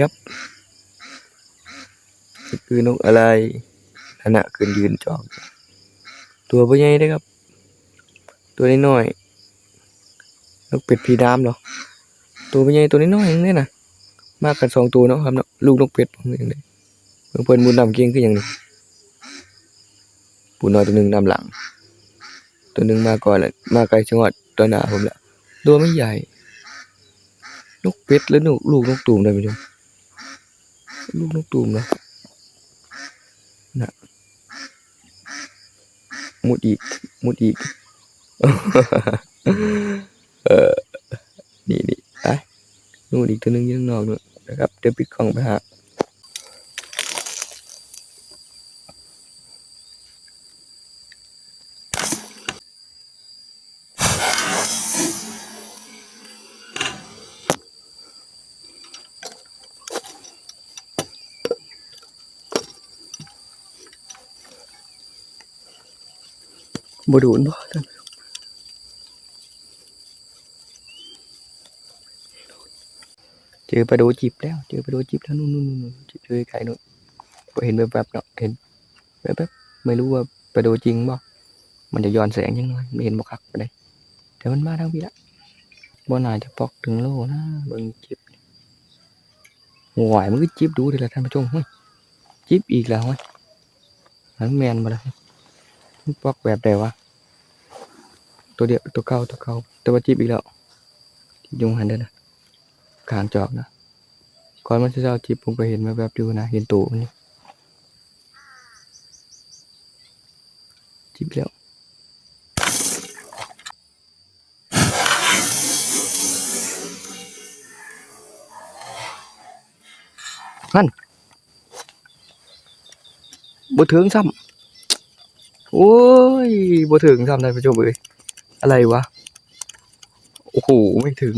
ครับคือนกอะไรขณะขึ้นยืนจอก ตัวพ่อใหญ่เด้อครับ ตัวน้อยๆนกเป็ดผีดามเหรอตัวพ่อใหญ่ตัวน้อยๆอย่างนี้นะมากกันสองตัวเนาะครับเนาะลูกนกเป็ดผมเองเลยเพิ่นเพิ่นบุญนำเก่งขึ้นอย่างนี้ปูน้อยตัวหนึ่งนำหลัง ตัวหนึ่งมาก่อนแหละมาไกลจังหวัดตัวหน้าผมแหละตัวไม่ใหญ่ นกเป็ดหรือนกลูกนกตูมได้ไหมจ๊ะ ลูกนกตูมนะน่ะมุดอีก มุดอีก เออนี่นี่ไปนู่นอีกตัวหนึงยังนอกนู่นนะครับ เดี๋ยวปิดกล้องไปฮะ บดูนบ่ท่านเจอปลาโดจิบแล้ว เจอปลาโดจิบแล้วนู่นนู่นนู่นเจอไก่นู่นก็เห็นแบบแบบเนาะเห็นแบบแบบไม่รู้ว่าปลาโดจริงบ่มันจะย้อนแสงยังน้อยไม่เห็นบ่คักไปเลยแต่มันมาทางพี่ละบ่น่าจะปอกถึงโลนะเบิ่งจิบหวยมันก็จิบดูเด้ล่ะท่านผู้ชมเฮ้ยจิบอีกแล้วเฮ้ยมันแมนบ่ล่ะ มันปอกแบบใดวะ ตัวเดียวตัวเก่าตัวเก่าแต่ว่าจีบอีกแล้วจีบยุงหันเด้อนะขางจอกนะก่อนมันจะเอาจีบผมไปเห็นมาแบบๆอยู่นะเห็นตัวมันนี่จีบแล้วนั่นบ่ถึงซ้ำ โอ้ยบ่ถึงทำท่านผู้ชมเอ้ยอะไรวะ โอ้โห ไม่ถึง